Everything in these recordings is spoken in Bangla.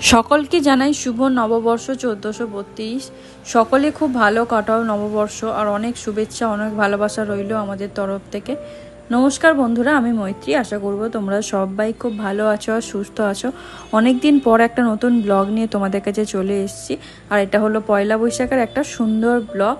সকলকে জানাই শুভ নববর্ষ চোদ্দোশো বত্রিশ। সকলে খুব ভালো কাটাও নববর্ষ, আর অনেক শুভেচ্ছা, অনেক ভালোবাসা রইল আমাদের তরফ থেকে। নমস্কার বন্ধুরা, আমি মৈত্রী। আশা করব তোমরা সবাই খুব ভালো আছো আর সুস্থ আছো। অনেক দিন পর একটা নতুন ব্লগ নিয়ে তোমাদের কাছে চলে এসেছি, আর এটা হলো পয়লা বৈশাখের একটা সুন্দর ব্লগ।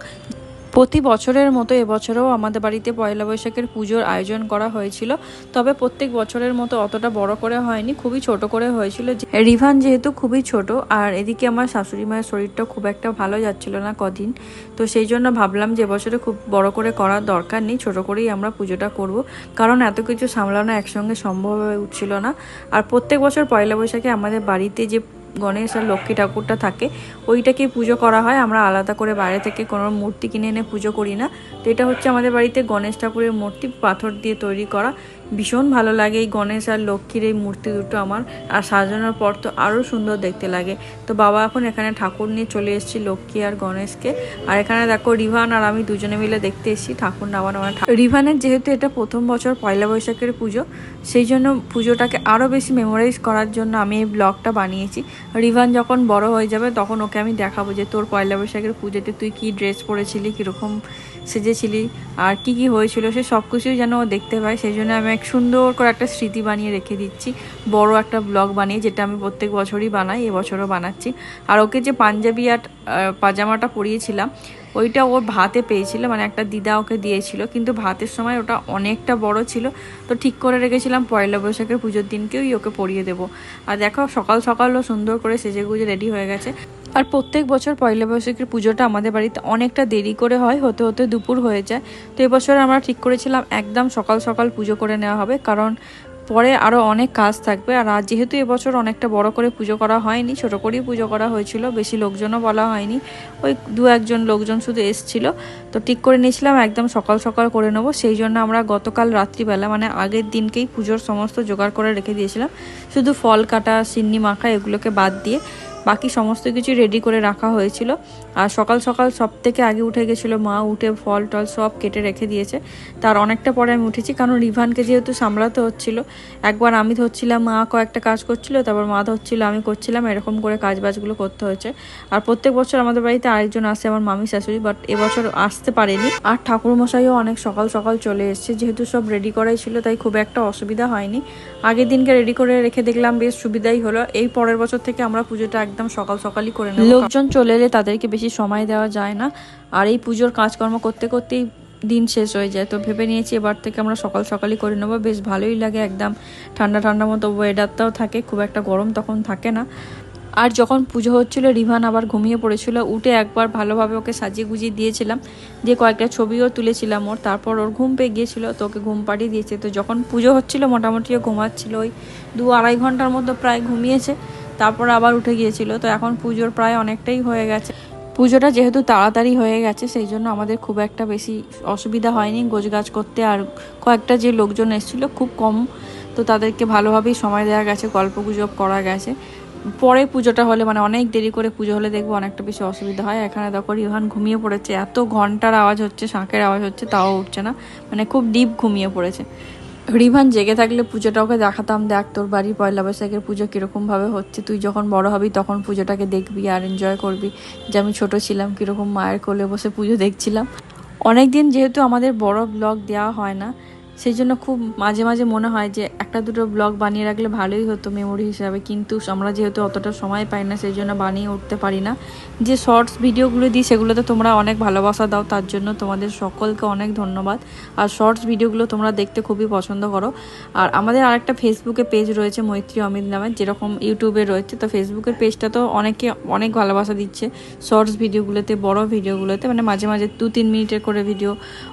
প্রতি বছরের মতো এবছরেও আমাদের বাড়িতে পয়লা বৈশাখের পুজোর আয়োজন করা হয়েছিল, তবে প্রত্যেক বছরের মতো অতটা বড় করে হয়নি, খুবই ছোট করে হয়েছিল। রিভান যেহেতু খুবই ছোট, আর এদিকে আমার শাশুড়ি মায়ের শরীরটা খুব একটা ভালো যাচ্ছিল না কদিন, তো সেই জন্য ভাবলাম যে বছরে খুব বড় করে করার দরকার নেই, ছোট করেই আমরা পুজোটা করব। কারণ এত কিছু সামলানো একসঙ্গে সম্ভব হয়ে উঠছিল না। আর প্রত্যেক বছর পয়লা বৈশাখে আমাদের বাড়িতে যে গণেশ আর লক্ষ্মী ঠাকুরটা থাকে, ওইটাকে পুজো করা হয়। আমরা আলাদা করে বাইরে থেকে কোনো মূর্তি কিনে এনে পুজো করি না। তো এটা হচ্ছে আমাদের বাড়িতে গণেশ ঠাকুরের মূর্তি, পাথর দিয়ে তৈরি করা। ভীষণ ভালো লাগে এই গণেশ আর লক্ষ্মীর এই মূর্তি দুটো আমার। আর সাজানোর পর তো আরও সুন্দর দেখতে লাগে। তো বাবা এখন এখানে ঠাকুর নিয়ে চলে এসেছি লক্ষ্মী আর গণেশকে। আর এখানে দেখো রিভান আর আমি দুজনে মিলে দেখতে এসেছি ঠাকুর নামানো মানে ঠা- রিভানের যেহেতু এটা প্রথম বছর পয়লা বৈশাখের পুজো, সেই জন্য পুজোটাকে আরও বেশি মেমোরাইজ করার জন্য আমি এই ব্লগটা বানিয়েছি। রিভান যখন বড় হয়ে যাবে, তখন ওকে আমি দেখাবো যে তোর পয়লা বৈশাখের পুজোতে তুই কি ড্রেস পরেছিলি, কীরকম সেজেছিলি, আর কি কি হয়েছিল, সে সব কিছুই যেন ও দেখতে পায়। সেই জন্য আমি এক সুন্দর করে একটা স্মৃতি বানিয়ে রেখে দিচ্ছি, বড় একটা ব্লগ বানিয়ে, যেটা আমি প্রত্যেক বছরই বানাই এবছরও বানাচ্ছি। আর ওকে যে পাঞ্জাবি আর পাজামাটা পরিয়েছিলাম ওইটা ওর ভাতে পেয়েছিল মানে একটা দিদা ওকে দিয়েছিল, কিন্তু ভাতের সময় ওটা অনেকটা বড় ছিল, তো ঠিক করে রেখেছিলাম, পয়লা বৈশাখের পুজোর দিনকেই ওকে পরিয়ে দেবো। আর দেখো, সকাল সকালও সুন্দর করে সেজে গুজে রেডি হয়ে গেছে। আর প্রত্যেক বছর পয়লা বৈশাখের পুজোটা আমাদের বাড়িতে অনেকটা দেরি করে হয়, হতে হতে দুপুর হয়ে যায়। তো এবছর আমরা ঠিক করেছিলাম, একদম সকাল সকাল পুজো করে নেওয়া হবে, কারণ পরে আরও অনেক কাজ থাকবে। আর আজ যেহেতু এবছর অনেকটা বড় করে পুজো করা হয়নি, ছোট করেই পুজো করা হয়েছিল, বেশি লোকজনও বলা হয়নি। ওই দু একজন লোকজন শুধু এসছিল। তো ঠিক করে নিয়েছিলাম, একদম সকাল সকাল করে নেব। সেই জন্য আমরা গতকাল রাত্রিবেলা মানে আগের দিনকেই পুজোর সমস্ত জোগাড় করে রেখে দিয়েছিলাম। শুধু ফল কাটা, সিন্নি মাখা, এগুলোকে বাদ দিয়ে বাকি সমস্ত কিছু রেডি করে রাখা হয়েছিল। আর সকাল সকাল সব থেকে আগে উঠে গেছিল মা, উঠে ফল টল সব কেটে রেখে দিয়েছে। তার অনেকটা পরে আমি উঠেছি, কারণ রিভানকে যেহেতু সামলাতে হচ্ছিল, একবার আমি ধরছিলাম, মা কয়েকটা কাজ করছিল, তারপর মা ধরছিল, আমি করছিলাম, এরকম করে কাজ বাজগুলো করতে হয়েছে। আর প্রত্যেক বছর আমাদের বাড়িতে আরেকজন আসে, আমার মামি শাশুড়ি বাট এবছর আসতে পারেনি। আর ঠাকুরমশাইও অনেক সকাল সকাল চলে এসেছে, যেহেতু সব রেডি করাই ছিল, তাই খুব একটা অসুবিধা হয়নি। আগের দিনকে রেডি করে রেখে দেখলাম, বেশ সুবিধাই হলো। এই পরের বছর থেকে আমরা পুজোটা একদম সকাল সকালই করে নেব। লোকজন চলে এলে তাদেরকে বেশি সময় দেওয়া যায় না। আর এই পুজোর কাজকর্ম করতে করতেই দিন শেষ হয়ে যায়। তো ভেবে নিয়েছি এবার থেকে আমরা সকাল সকালই করে নেব। বেশ ভালোই লাগে একদম। ঠান্ডা ঠান্ডা মতো ওয়েদারটাও থাকে, খুব একটা গরম তখন থাকে না। আর যখন পুজো হচ্ছিল, রিভান আবার ঘুমিয়ে পড়েছিল। উঠে একবার ভালোভাবে ওকে সাজিয়ে গুজিয়ে দিয়েছিলাম। দিয়ে কয়েকটা ছবিও তুলেছিলাম ওর। তারপর ওর ঘুম পেয়ে গিয়েছিল, তো ওকে ঘুম পাড়িয়ে দিয়েছে। তো যখন পুজো হচ্ছিল মোটামুটি ও ঘুমাচ্ছিল। ওই দু আড়াই ঘণ্টার মতো প্রায় ঘুমিয়েছে। তারপর আবার উঠে গিয়েছিল। তো এখন পুজোর প্রায় অনেকটাই হয়ে গেছে। পুজোটা যেহেতু তাড়াতাড়ি হয়ে গেছে, সেই জন্য আমাদের খুব একটা বেশি অসুবিধা হয়নি। গোছগাছ করতে আর কয়েকটা যে লোকজন এসেছিল খুব কম। তো তাদেরকে ভালোভাবেই সময় দেওয়া গেছে, গল্প গুজব করা গেছে। পরে পুজোটা হলে মানে অনেক দেরি করে পুজো হলে দেখব অনেকটা বেশি অসুবিধা হয়। এখানে দেখো রিহান ঘুমিয়ে পড়েছে। এত ঘণ্টার আওয়াজ হচ্ছে, শাঁখের আওয়াজ হচ্ছে, তাও উঠছে না। মানে খুব ডিপ ঘুমিয়ে পড়েছে। রিভান, জেগে থাকলে পুজোটা ওকে দেখাতাম, দেখ তোর বাড়ির পয়লা বৈশাখের পুজো কীরকমভাবে হচ্ছে, তুই যখন বড় হবি তখন পুজোটাকে দেখবি আর এনজয় করবি। যে আমি ছোট ছিলাম, কীরকম মায়ের কোলে বসে পুজো দেখছিলাম। অনেক দিন যেহেতু আমাদের বড় ব্লগ দেওয়া হয় না সেই জন্য খুব মাঝে মাঝে মনে হয় যে একটা দুটো ব্লগ বানিয়ে রাখলে ভালোই হতো মেমোরি হিসাবে। কিন্তু আমরা যেহেতু অতটা সময় পাই না, সেই জন্য বানিয়ে উঠতে পারি না। যে শর্টস ভিডিওগুলো দিই, সেগুলোতে তোমরা অনেক ভালোবাসা দাও, তার জন্য তোমাদের সকলকে অনেক ধন্যবাদ। আর শর্টস ভিডিওগুলো তোমরা দেখতে খুবই পছন্দ করো। আর আমাদের আরেকটা ফেসবুকে পেজ রয়েছে মৈত্রী অমিত নামে, যেরকম ইউটিউবে রয়েছে। তো ফেসবুকের পেজটা তো অনেকে অনেক ভালোবাসা দিচ্ছে শর্টস ভিডিওগুলোতে বড় ভিডিওগুলোতে মানে মাঝে মাঝে দু তিন মিনিটের করে ভিডিও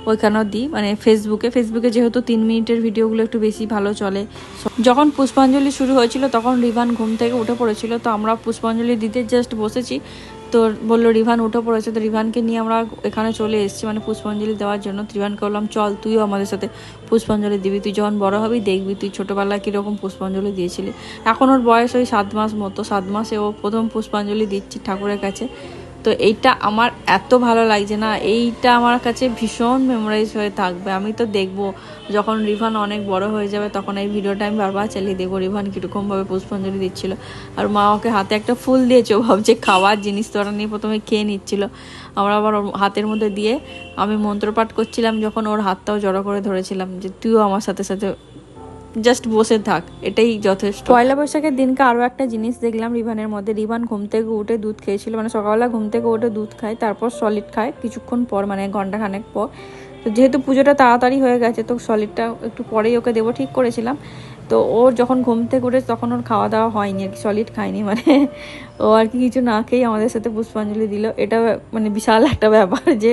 ওইখানেও দিই। মানে ফেসবুকে ফেসবুকে যেহেতু তিন মিনিটের ভিডিওগুলো একটু বেশি ভালো চলে। যখন পুষ্পাঞ্জলি শুরু হয়েছিল, তখন রিভান ঘুম থেকে উঠে পড়েছিল। তো আমরা পুষ্পাঞ্জলি দিতে জাস্ট বসেছি। তো বলল, রিভান, উঠে পড়েছে। তো রিভানকে নিয়ে আমরা এখানে চলে এসেছি মানে পুষ্পাঞ্জলি দেওয়ার জন্য। রিভানকে বললাম, চল, তুইও আমাদের সাথে পুষ্পাঞ্জলি দিবি। তুই যখন বড় হবি, দেখবি তুই ছোটোবেলায় কীরকম পুষ্পাঞ্জলি দিয়েছিলি। এখন ওর বয়স ওই সাত মাস মতো। সাত মাসে ও প্রথম পুষ্পাঞ্জলি দিচ্ছি ঠাকুরের কাছে। তো এইটা আমার এত ভালো লাগছে না, এইটা আমার কাছে ভীষণ মেমোরাইজ হয়ে থাকবে। আমি তো দেখব, যখন রিভান অনেক বড় হয়ে যাবে তখন এই ভিডিওটা আমি বারবার চালিয়ে দেখব, রিভান কীরকমভাবে পুষ্পাঞ্জলি দিচ্ছিল। আর মা ওকে হাতে একটা ফুল দিয়েছে ভাবছে খাওয়ার জিনিস তো ওরা নিয়ে প্রথমে খেয়ে নিচ্ছিল। আমরা আবার ওর হাতের মধ্যে দিয়ে আমি মন্ত্রপাঠ করছিলাম, যখন ওর হাতটাও জড়ো করে ধরেছিলাম যে, তুইও আমার সাথে সাথে জাস্ট বসে থাক, এটাই যথেষ্ট। পয়লা বৈশাখের দিনকে আরও একটা জিনিস দেখলাম রিভানের মধ্যে। রিভান ঘুম থেকে উঠে দুধ খেয়েছিল মানে সকালবেলা ঘুম থেকে উঠে দুধ খায়, তারপর সলিড খায়, কিছুক্ষণ পর মানে ঘণ্টা খানেক পর। তো যেহেতু পুজোটা তাড়াতাড়ি হয়ে গেছে, তো সলিডটা একটু পরেই ওকে দেবো, ঠিক করেছিলাম। তো ওর যখন ঘুম থেকে উঠে তখন ওর খাওয়া দাওয়া হয়নি, আর কি সলিড খায়নি মানে ও আর কি কিছু না খেয়েই আমাদের সাথে পুষ্পাঞ্জলি দিল। এটা মানে বিশাল একটা ব্যাপার যে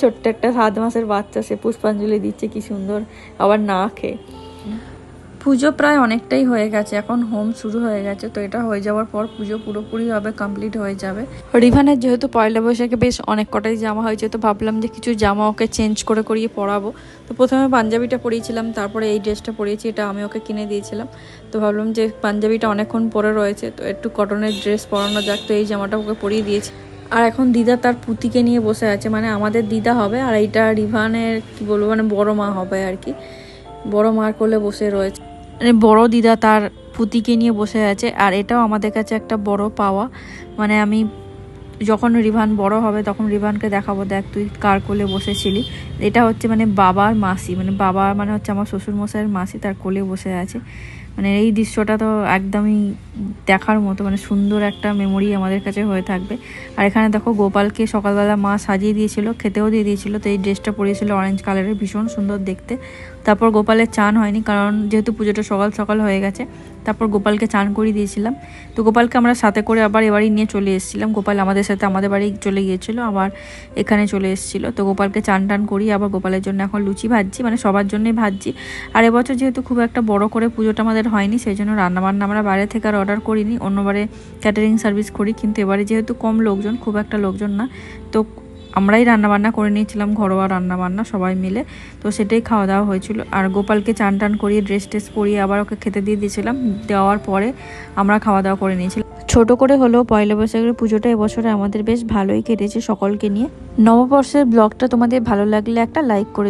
ছোট্ট একটা সাত মাসের বাচ্চা, সে পুষ্পাঞ্জলি দিচ্ছে, কি সুন্দর, আবার না খেয়ে। পুজো প্রায় অনেকটাই হয়ে গেছে, এখন হোম শুরু হয়ে গেছে, তো এটা হয়ে যাওয়ার পর পুজো পুরোপুরি হবে কমপ্লিট হয়ে যাবে। রিভানের যেহেতু পয়লা বৈশাখে বেশ অনেক কটাই জামা হয়েছে, তো ভাবলাম যে কিছু জামা ওকে চেঞ্জ করে করিয়ে পরাবো। তো প্রথমে পাঞ্জাবিটা পরিয়েছিলাম, তারপরে এই ড্রেসটা পরিয়েছি, এটা আমি ওকে কিনে দিয়েছিলাম। তো ভাবলাম যে পাঞ্জাবিটা অনেকক্ষণ পরে রয়েছে, তো একটু কটনের ড্রেস পরানো যাক, তো এই জামাটা ওকে পরিয়ে দিয়েছি। আর এখন দিদা তার পুতিকে নিয়ে বসে আছে মানে আমাদের দিদা হবে, আর এইটা রিভানের, কি বলব মানে বড় মা হবে আর কি। বড় মার কোলে বসে রয়েছে। মানে বড় দিদা তার পুতিকে নিয়ে বসে আছে, আর এটাও আমাদের কাছে একটা বড় পাওয়া। মানে আমি যখন রিভান বড় হবে, তখন রিভানকে দেখাবো, দেখ তুই কার কোলে বসেছিলি। এটা হচ্ছে মানে বাবার মাসি মানে বাবা মানে হচ্ছে আমার শ্বশুরমশাইয়ের মাসি, তার কোলে বসে আছে। মানে এই দৃশ্যটা তো একদমই দেখার মতো মানে সুন্দর একটা মেমোরি আমাদের কাছে হয়ে থাকবে। আর এখানে দেখো গোপালকে সকালবেলা মা সাজিয়ে দিয়েছিল, খেতেও দিয়ে দিয়েছিল, তো এই ড্রেসটা পরিয়েছিল অরেঞ্জ কালারের ভীষণ সুন্দর দেখতে। তারপর গোপালের চান হয়নি, কারণ যেহেতু পুজোটা সকাল সকাল হয়ে গেছে, তারপর গোপালকে চান করিয়ে দিয়েছিলাম। তো গোপালকে আমরা সাথে করে আবার এবারই নিয়ে চলে এসেছিলাম। গোপাল আমাদের সাথে আমাদের বাড়ি চলে গিয়েছিল, আবার এখানে চলে এসেছিল। তো গোপালকে চান টান করি আবার গোপালের জন্য এখন লুচি ভাজছি মানে সবার জন্যই ভাজছি। আর এবছর যেহেতু খুব একটা বড় করে পুজোটা আমাদের হয়নি, সেই জন্য রান্নাবান্না আমরা বাইরে থেকে আর অর্ডার করিনি। অন্যবারে ক্যাটারিং সার্ভিস করি, কিন্তু এবারে যেহেতু কম লোকজন, খুব একটা লোকজন না, তো আমরাই রান্নাবান্না করে নিয়েছিলাম, ঘরোয়া রান্নাবান্না সবাই মিলে। তো সেটাই খাওয়া দাওয়া হয়েছিল। আর গোপালকে চান টান করিয়ে ড্রেস টেস পরিয়ে আবার ওকে খেতে দিয়ে দিয়েছিলাম। দেওয়ার পরে আমরা খাওয়া দাওয়া করে নিয়েছিলাম। ছোট করে হলেও পয়লা বৈশাখের পুজোটা এবছরে আমাদের বেশ ভালোই কেটেছে সকলকে নিয়ে। নববর্ষের ব্লগটা তোমাদের ভালো লাগলে একটা লাইক করে